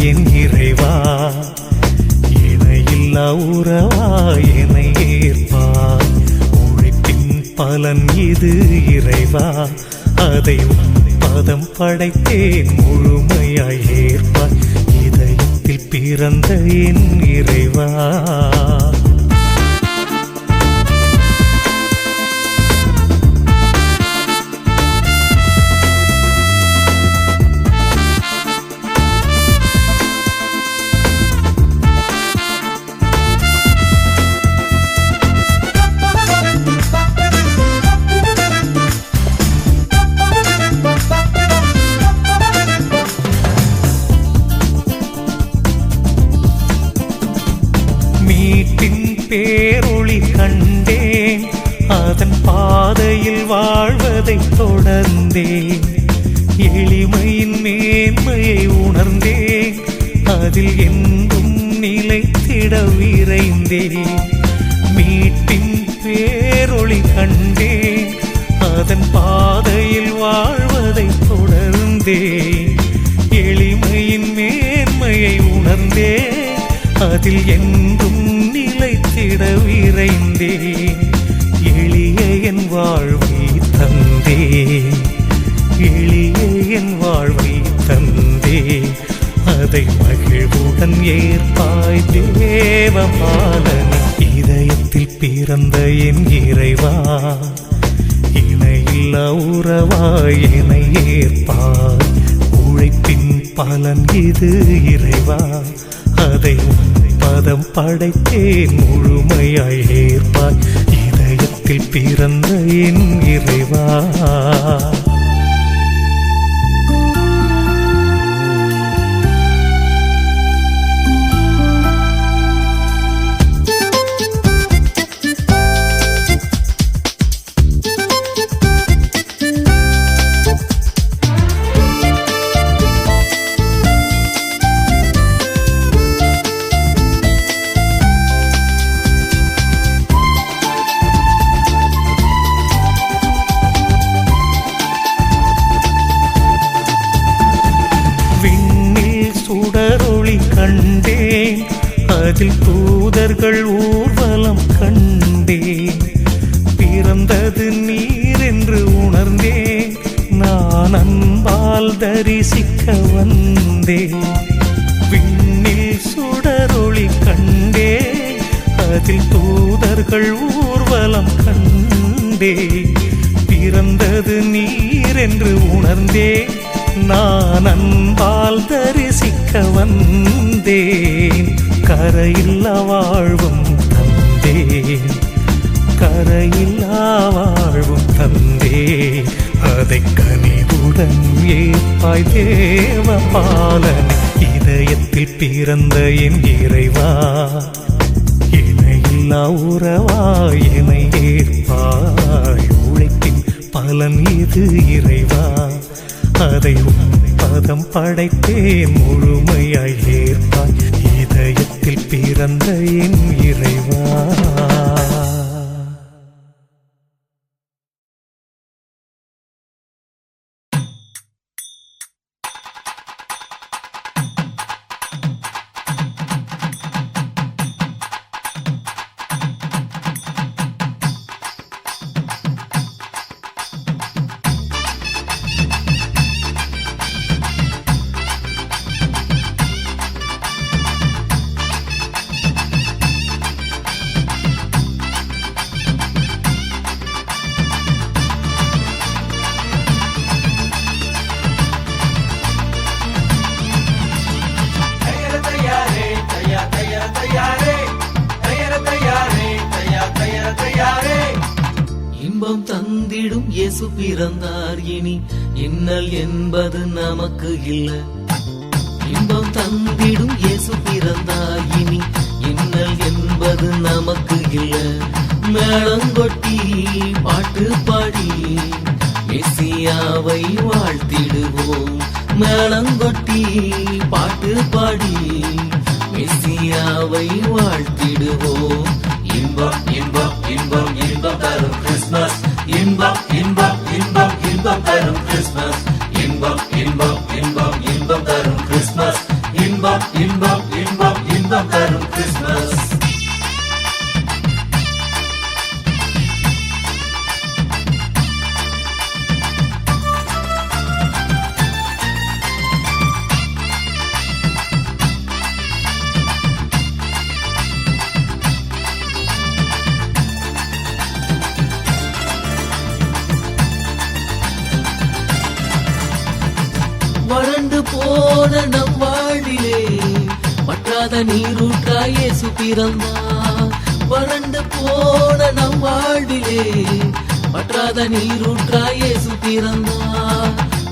என் இறைவா இணையில்லா உறவா என்னை ஏற்பார் உழைப்பின் பலன் இது இறைவா அதை பதம் படைத்தேன் முழுமையாய் ஏற்பார் இதயத்தில் பிறந்த என் இறைவா. பாதையில் வாழ்வதை தொடர்ந்தேன். எளிமையின் மேன்மையை உணர்ந்தேன். அதில் என்றும் நிலைத்திட விரைந்தேன். மீட்டின் பேரொளி கண்டேன். அதன் பாதையில் வாழ்வதை தொடர்ந்தேன். எளிமையின் மேன்மையை உணர்ந்தேன். அதில் என்றும் நிலைத்திட விரைந்தேன். வாழ்வை தந்தே. எளிய என் வாழ்வை தந்தே. அதை மகிழ்வுடன் ஏற்பாய் தேவபாலன் இதயத்தில் பிறந்த என் இறைவா இணையில்லா உறவாய் என்னை ஏற்பார் உழைப்பின் பலன் இது இறைவா அதை பதம் படைத்தேன் முழுமையாய் ஏற்பாய். இதயத்தில் பிறந்த என் இறைவா. அதில் தூதர்கள் ஊர்வலம் கண்டேன் பிறந்தது நீர் என்று உணர்ந்தேன். நான் அன்பால் தரிசிக்க வந்தேன். விண்ணில் சுடரொளி கண்டே. அதில் தூதர்கள் ஊர்வலம் கண்டே. பிறந்தது நீர் என்று உணர்ந்தேன். நான் அன்பால் தரிசிக்க வந்தேன். கரையில்லா வாழ்வும் தந்தே கரையில்லா வாழ்வும் தந்தே அதை கனிவுடன் ஏற்பாய் தேவ பாலன் இதயத்தில் பிறந்த என் இறைவா. இணையில்லா உறவாய் என ஏற்பாய். உழைப்பின் பலன் இது இறைவா. அதை பதம் படைத்தேன் முழுமையாய் ஏற்பாய். இதயத்தில் பிறந்த என் இறைவா. பிறந்தார் இனி. இன்னல் என்பது நமக்கு இல்ல. இன்பம் தந்திடும் இயேசு பிறந்தார் இனி. இன்னல் என்பது நமக்கு இல்ல. மேளங்கொட்டி பாட்டு பாடி மெசியாவை வாழ்த்திடுவோம். மேளங்கொட்டி பாட்டு பாடி மெசியாவை வாழ்த்திடுவோம். இன்பம் இன்பம் இன்பம் இன்பம் தரும் கிறிஸ்மஸ் இன்பம் இன்பம். தரும் கிறிஸ்துமஸ் இன்பம் இன்பம் இன்பம் இன்பம் தரும் கிறிஸ்துமஸ் இன்பம் இன்பம் இன்பம் இன்பம் தரும் கிறிஸ்துமஸ் பற்றாத நீரூற்றாய் இயேசு வறண்டு போன நம் வாழ்விலே பற்றாத நீரூற்றாய் இயேசு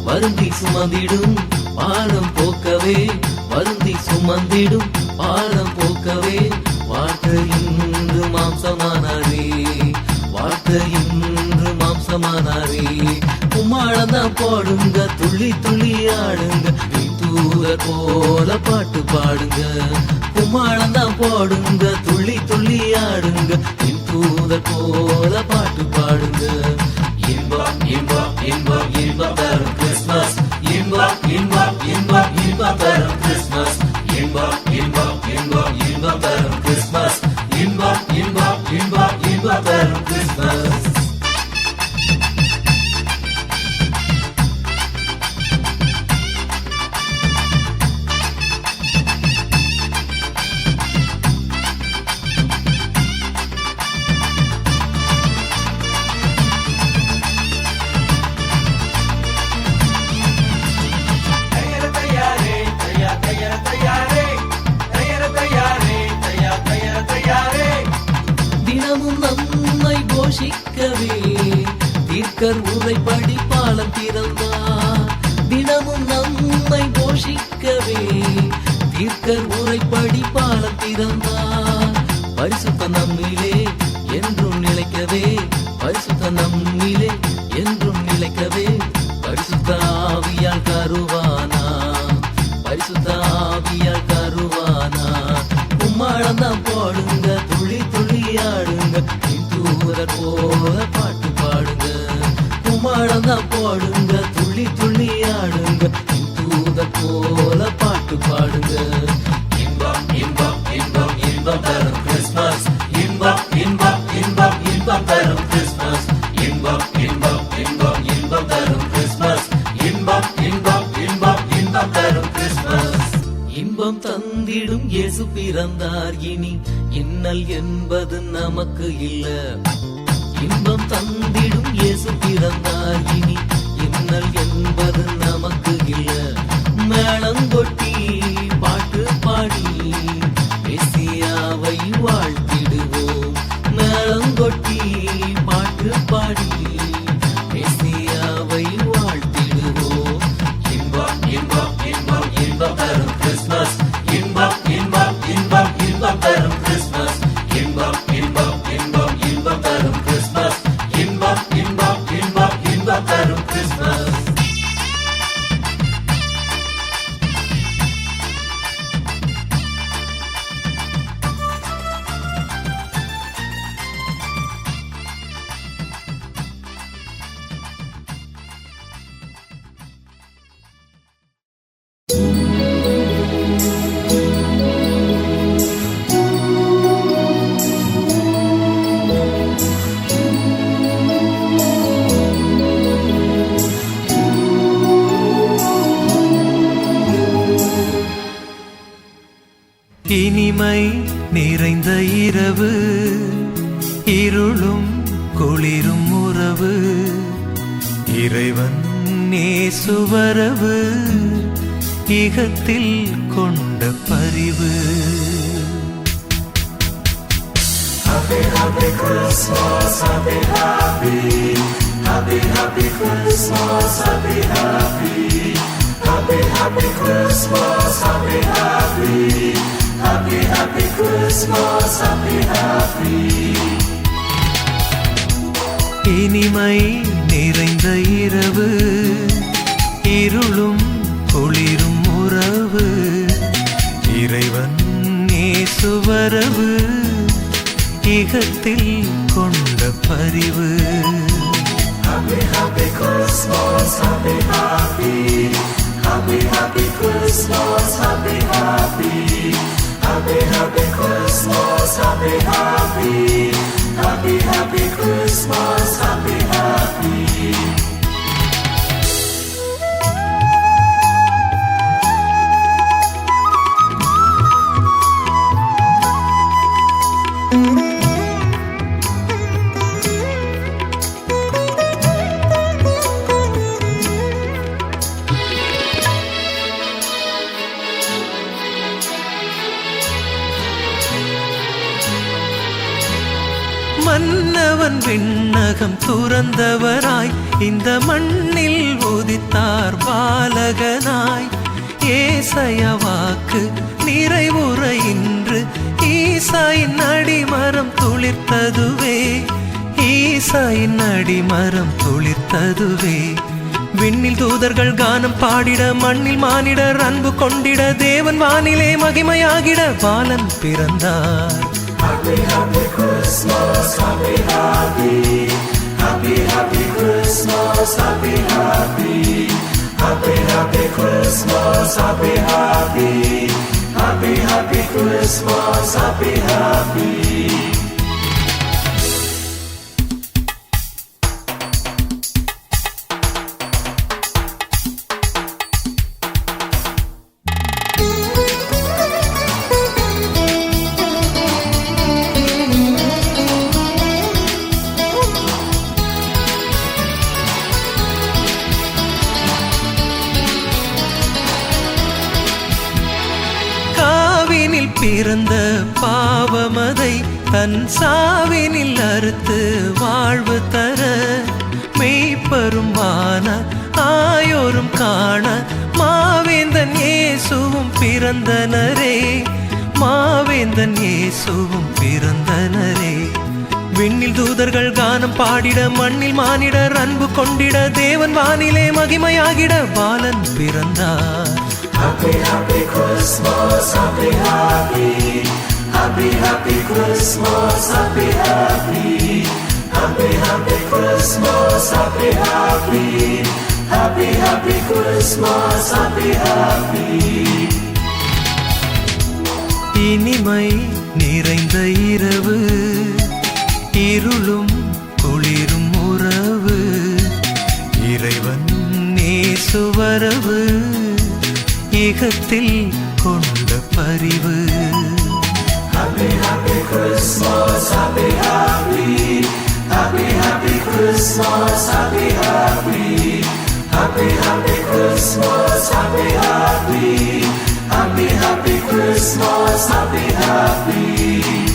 வருந்தி சுமந்திடும் பாரம் போக்கவே வருந்தி சுமந்திடும் பாரம் போக்கவே வார்த்தை இன்று மாம்சமானாரே வார்த்தை இன்று மாம்சமானாரே. கும்மாளந்தான் போடுங்க துள்ளி துள்ளி ஆடுங்க தூதர் போல பாட்டு பாடுங்க. கும்மாளந்தான் போடுங்க. துள்ளி துள்ளி ஆடுங்க. தூதர் போல பாட்டு பாடுங்க. இன்பம் இன்பம் இன்பம் இன்பம் தரும் கிறிஸ்மஸ் இன்பம் இன்பம் இன்பம் இன்பம் தரும் கிறிஸ்மஸ் இன்பம் இன்பம் இன்பம் இன்பம் தரும் பரிசுத்த நம்மிலே என்றும் நிலைக்கவே பரிசுத்த நம்மிலே என்றும் நிலைக்கவே பரிசுத்த ஆவியால் கருவானா பரிசுத்த ஆவியால் கருவானா. கும்மாளம் போடுங்க துளி துள்ளி ஆடுங்க தூரர் போல பாட்டு பாடுங்க. கும்மாளம் போடுங்க இயேசு பிறந்தார் இனி. இன்னல் என்பது நமக்கு இல்ல. இன்பம் தந்திடும் இயேசு பிறந்தார் இனி. இன்னல் என்பது நமக்கு இல்ல. மேளங்கொட்டி பாட்டு பாடி மெசியாவை வாழ்த்திடுவோம். மேளங்கொட்டி பாட்டு பாடி இரவு இருளும் குளிரும் உறவு இறைவன் நேசுவரவு இகத்தில் கொண்ட பரிவு. Happy, happy Christmas, happy, happy. இனிமை நிறைந்த இரவு இருளும் குளிரும் உறவு இறைவன் சுவரவு இகத்தில் கொண்ட பரிவு Happy, happy Christmas, happy, happy. Happy, happy Christmas, happy, happy. happy, happy Christmas, happy, happy, happy, happy Christmas, happy, happy. தூதர்கள் கானம் பாடிட மண்ணில் மானிடர் அன்பு கொண்டிட தேவன் வானிலே மகிமையாகிட பாலன் பிறந்தார். காவினில் பிறந்த பாவமதை தன் சாவினில் அறுத்து வாழ்வு தர மெய்ப்பெரும்பான ஆயோரும் காண மாவேந்தன் இயேசுவும் பிறந்தனரே மாவேந்தன் இயேசுவும் பிறந்தனரே. விண்ணில் தூதர்கள் கானம் பாடிட மண்ணில் மானிடர் அன்பு கொண்டிட தேவன் வானிலே மகிமையாகிட பாலன் பிறந்தார். Happy, happy Christmas, happy, happy. Happy, happy Christmas, happy, happy. Happy, happy Christmas, happy, happy. Happy, happy Christmas, happy, happy. இயக்கத்தில் கொண்ட பரிவு Happy, happy Christmas, happy, happy. Happy, happy Christmas, happy, happy. Happy, happy Christmas, happy, happy. Happy, happy Christmas, happy, happy.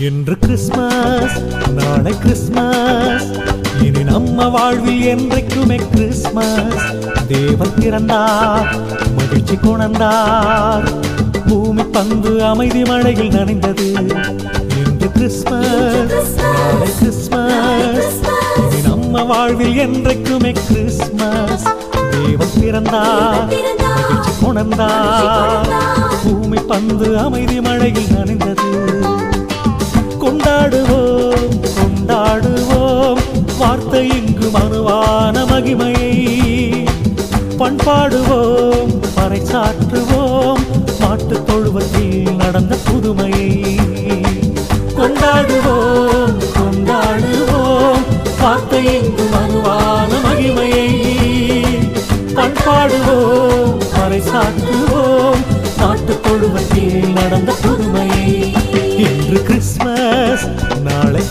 இன்று Christmas நாளை Christmas. இனி நம்ம வாழ்வில் என்றைக்குமே Christmas. தேவன் பிறந்தார் மகிழ்ச்சி குணந்தார். பூமி பந்து அமைதி மழையில் நனைந்தது. இன்று கிறிஸ்மஸ். நாளை கிறிஸ்மஸ். இனி நம்ம வாழ்வில் என்றைக்குமே கிறிஸ்மஸ். தேவன் பிறந்தார் மகிழ்ச்சி கொணர்ந்தார் பூமி பந்து அமைதி மழையில் நனைந்தது. கொண்டாடுவோம் கொண்டாடுவோம். வார்த்தை இங்கு மனுவான மகிமையை. பண்பாடுவோம்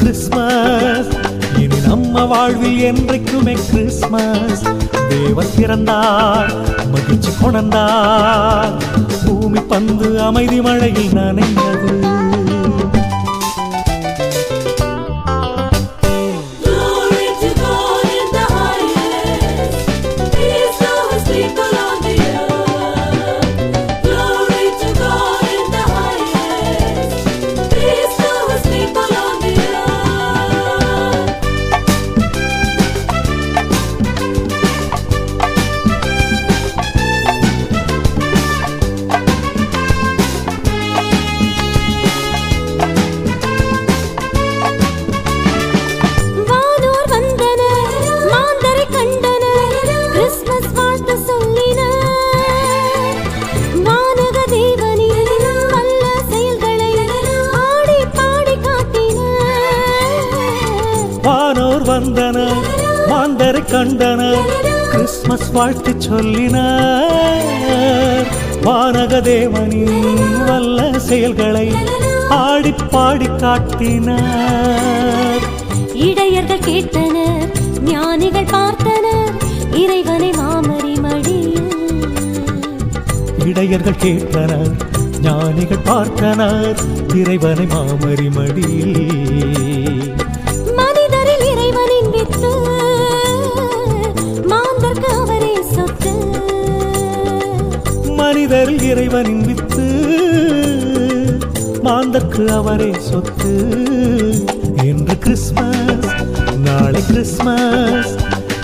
கிறிஸ்மஸ் இனி நம்ம வாழ்வில் என்றைக்குமே கிறிஸ்மஸ் தேவன் பிறந்தார் மகிழ்ச்சி கொணந்தார் பூமி பந்து அமைதி மழையில் நனைந்தது. வானோர் வந்தனர் மாந்தரை கண்டனர் கிறிஸ்மஸ் வாழ்த்து சொல்லினார். வானக தேவனின் வல்ல செயல்களை ஆடி பாடி காட்டினார். இடையர்கள் கேட்டனர் ஞானிகள் பார்த்தனர் இறைவனை மாமரி மடியில் இடையர்கள் கேட்டனர் ஞானிகள் பார்த்தனர் இறைவனை மாமரி மடியில் மனிதரில் இறைவனின் வித்து மாந்தற்கு அவரே சொத்து. இன்று கிறிஸ்மஸ் நாளை கிறிஸ்மஸ்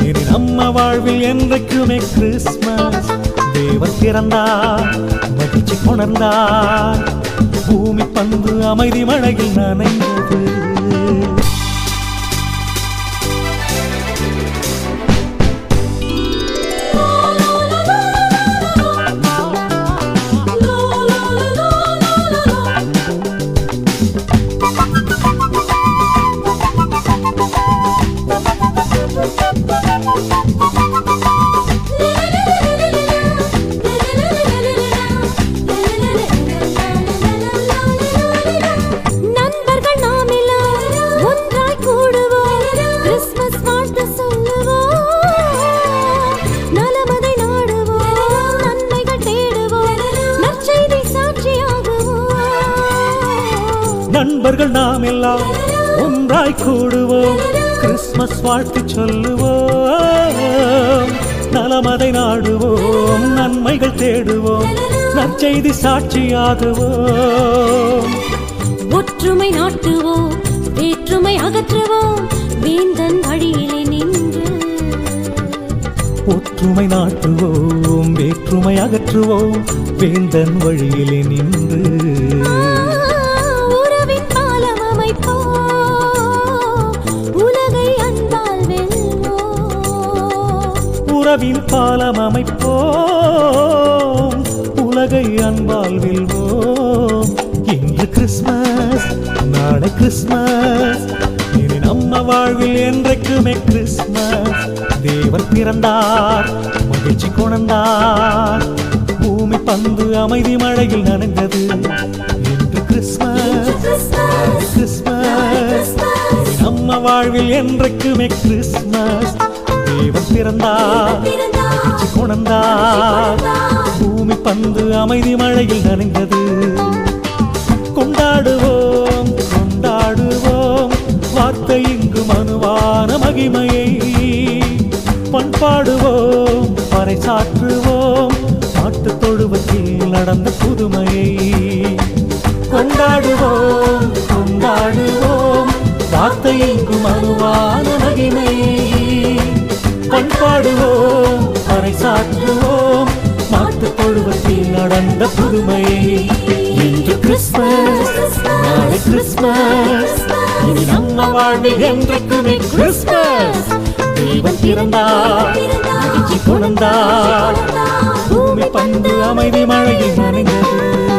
இனி நம்ம வாழ்வில் என்றைக்குமே கிறிஸ்மஸ். தேவன் பிறந்தார் மகிழ்ச்சி கொணர்ந்தார் பூமி பந்து அமைதி மழையில் நனைந்தது. நண்பர்கள் நாம் எல்லாம் ஒன்றாய் கூடுவோம். கிறிஸ்மஸ் வாழ்த்து சொல்லுவோம். நலமதை நாடுவோம். நன்மைகள் தேடுவோம். நற்செய்தி சாட்சியாகுவோம். ஒற்றுமை நாட்டுவோம். வேற்றுமை அகற்றுவோம். வேந்தன் வழியிலே நின்று. ஒற்றுமை நாட்டுவோம். வேற்றுமை அகற்றுவோம். வேந்தன் வழியிலே நின்று. உறவின் பாலம் அமைப்போம் உலகை அன்பால் வெல்வோம். இன்று கிறிஸ்மஸ் நாளை கிறிஸ்மஸ். இனி நம்ம வாழ்வில் என்றைக்குமே கிறிஸ்மஸ். தேவன் பிறந்தார் மகிழ்ச்சி கொணர்ந்தார். பூமி பந்து அமைதி மழையில் நனைந்தது. இன்று கிறிஸ்மஸ் கிறிஸ்மஸ் நம்ம வாழ்வில் என்றைக்குமே கிறிஸ்மஸ். தேவன் பிறந்தார் பிச்சை கொணர்ந்தார் பூமி பந்து அமைதி மழையில் நனைந்தது. கொண்டாடுவோம் கொண்டாடுவோம். வார்த்தை இங்கு மனுவான மகிமையை. பண்பாடுவோம் பறைசாற்றுவோம் நாட்டு தொழுவத்தில் நடந்த புதுமையை. கொண்டாடுவோம் கொண்டாடுவோம். வார்த்தை இங்கு மனுவான மகிமையை. பாடுவோம் பண்பாடுவோம் பறைசாற்றுவோம் மாட்டு தொழுவத்தில் நடந்த புதுமை. இன்று கிறிஸ்மஸ் நாளை கிறிஸ்மஸ் இனி நம்ம வாழ்வில் என்றைக்குமே கிறிஸ்மஸ் தெய்வம் பிறந்தார் மகிழ்ச்சி பூமி பந்து அமைதி மழையில் நனைந்தது.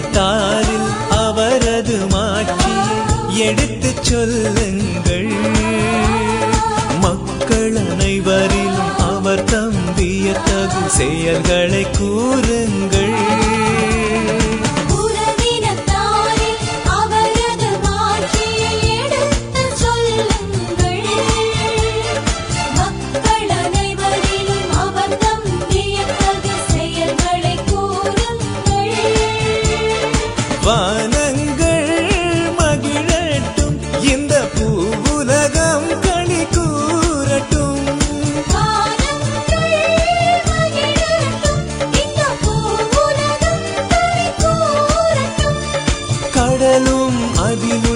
உள்ளத்தாரில் அவரது மாற்றி எடுத்து சொல்லுங்கள். மக்கள் அனைவரிலும் அவர் தம்பிய தகு செயல்களை கூறுங்கள். கடலும் அதிலும்